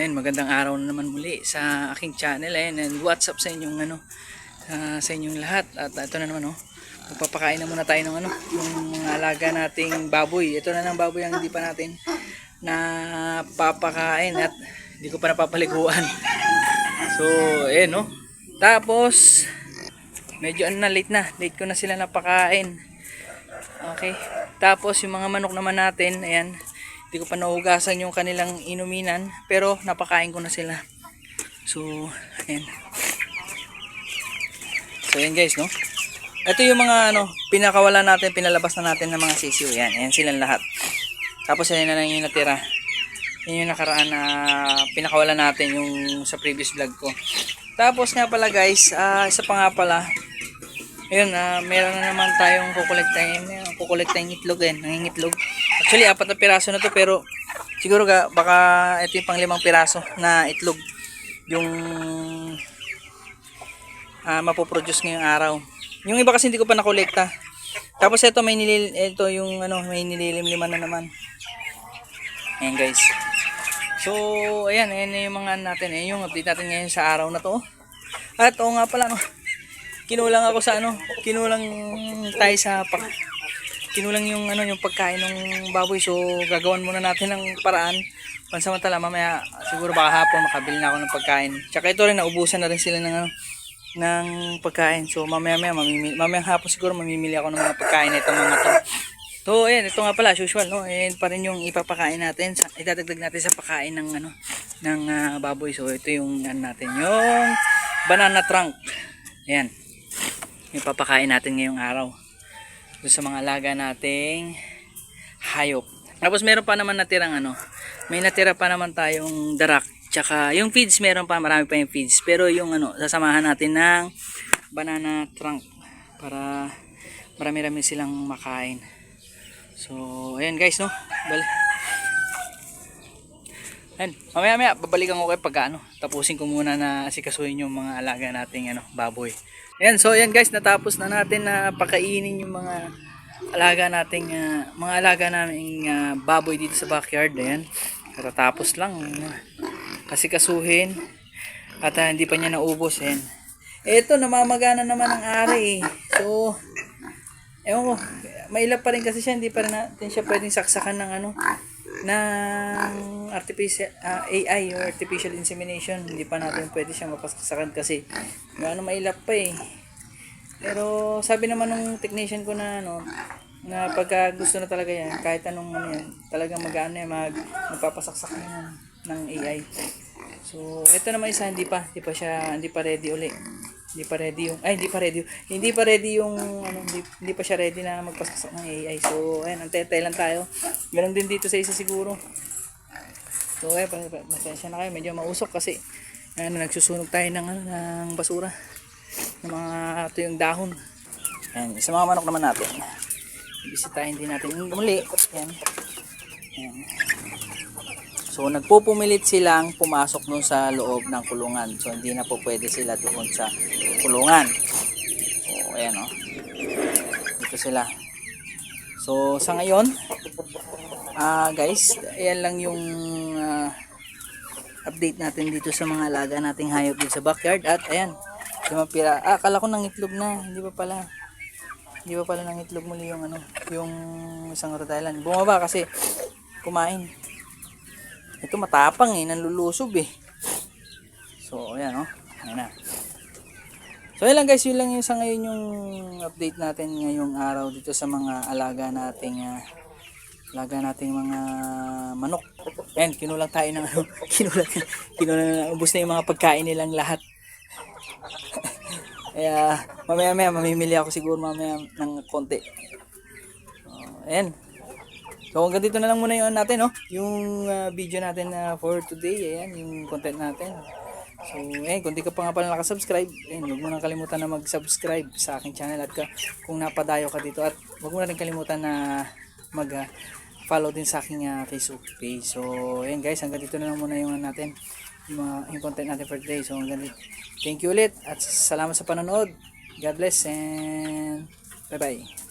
Ayan, magandang araw na naman muli sa aking channel ayan, and what's up sa inyong ano ah, sa inyong lahat. At ito na naman oh. Magpapakain na muna tayo ng ano yung alaga nating baboy. Ito na ng baboy ang hindi pa natin na papakain at hindi ko pa napapaliguan. So ayan oh. Tapos medyo ano na late na. Late ko na sila napakain. Okay. Tapos yung mga manok naman natin ayan hindi ko pa nahugasan yung kanilang inuminan pero napakain ko na sila. So ayan. So ayan guys no? Ito yung mga ano pinakawala natin pinalabas na natin ng mga sisiyo yan ayan silang lahat. Tapos ayan na lang yung natira. Yun yung nakaraan na pinakawala natin yung sa previous vlog ko. Tapos nga pala guys ah, isa pa nga pala. Ayun, ah, meron na naman tayong kukolektahin, kukolektahin itlog eh, nangingitlog. Actually, apat na piraso na to pero siguro ga, baka ito yung pang limang piraso na itlog yung ah, mapoproduce ngayong araw. Yung iba kasi hindi ko pa nakolekta. Tapos ito may nilil ito yung ano, may nililimliman na naman. Ayan guys. So, ayan, ayan na yung mga ano natin. Ayan yung update natin ngayon sa araw na to. At oo nga pala, no, kinulang ako sa ano, kinulang tayo sa pak kinulang yung ano yung pagkain ng baboy. So gagawan muna natin ng paraan. Pansamantala mamaya siguro baka hapon makabili na ako ng pagkain. Tsaka ito rin naubusan na rin sila ng ano ng pagkain. So mamaya maya mamimili mamaya hapon siguro mamimili ako ng mga pagkain itong mga to. So ayan ito nga pala as usual no? Ayan pa rin yung ipapakain natin sa, idadagdag natin sa pagkain ng ano ng ah, baboy. So ito yung ano natin yung banana trunk. Ayan. Yung papakain natin ngayong araw doon sa mga alaga nating hayop. Tapos meron pa naman natirang ano, may natira pa naman tayong darak. Tsaka yung feeds meron pa, marami pa yung feeds. Pero yung ano, sasamahan natin ng banana trunk para marami-rami silang makain. So, ayan guys, no? Bal Ayan, mamaya maya babalikan ko kayo pag ano, tapusin ko muna na asikasuhin yung mga alaga nating ano, baboy. Ayan, so ayan guys, natapos na natin na pakainin yung mga alaga nating ah, mga alaga naming ah, baboy dito sa backyard. Ayan. Katatapos lang uh, kasi kasuhin at ah, hindi pa niya naubos. Ayan. Ito, namamagana naman ang ari eh. So, ewan ko, mailap pa rin kasi siya, hindi pa rin natin siya pwedeng saksakan ng ano, ng artificial ah, AI or artificial insemination hindi pa natin pwede siya mapasaksakan kasi gaano mailap pa eh. Pero sabi naman ng technician ko na ano na pagka gusto na talaga yan kahit anong ano yan talagang mag-ano yan mag, magpapasaksak yan ng AI so ito naman isa hindi pa hindi pa siya hindi pa ready uli hindi pa ready yung ay hindi pa ready hindi pa ready yung ano hindi, hindi pa siya ready na magpasaksak ng AI so ayun antay lang tayo. Ganun din dito sa isa siguro. So eh pa, pa, pasensya na kayo. Medyo mausok kasi ano nagsusunog tayo ng ano ng basura. Ng mga ito yung dahon. Ayan, sa mga manok naman natin. Bisitahin din natin muli. Yan Ayan. So nagpupumilit silang pumasok dun sa loob ng kulungan. So hindi na po pwede sila doon sa kulungan. So ayan o. Dito sila. So sa ngayon, ah guys, ayan lang yung ah, update natin dito sa mga alaga nating hayop dito sa backyard. At ayan, limang pira. Ah, akala ko nang itlog na. Hindi pa pala. Hindi pa pala nang itlog muli yung ano, yung isang Rhode Island. Bumaba kasi kumain. Ito matapang eh, nanlulusob eh. So, ayan oh. Ayan na. So, ayan lang guys, yun lang yung sa ngayon yung update natin ngayong araw dito sa mga alaga nating ah, alaga nating mga manok. Ayan, kinulang tayo ng ano, kinulang, kinulang, ubus na yung mga pagkain nilang lahat. Kaya, mamaya maya, mamimili ako siguro mamaya ng konti. So, ayan. So hanggang dito na lang muna ano natin, no? Yung ah, video natin na for today, ayan, yung content natin. So, eh, kung di ka pa nga pala nakasubscribe, ayan, huwag mo nang kalimutan na mag-subscribe sa aking channel at ka, kung napadayo ka dito at huwag mo na rin kalimutan na mag ah, follow din sa aking ah, Facebook page. So, ayan guys, hanggang dito na lang muna yung ano natin, yung, mga, yung content natin for today. So, hanggang dito. Thank you ulit at salamat sa panonood. God bless and bye-bye.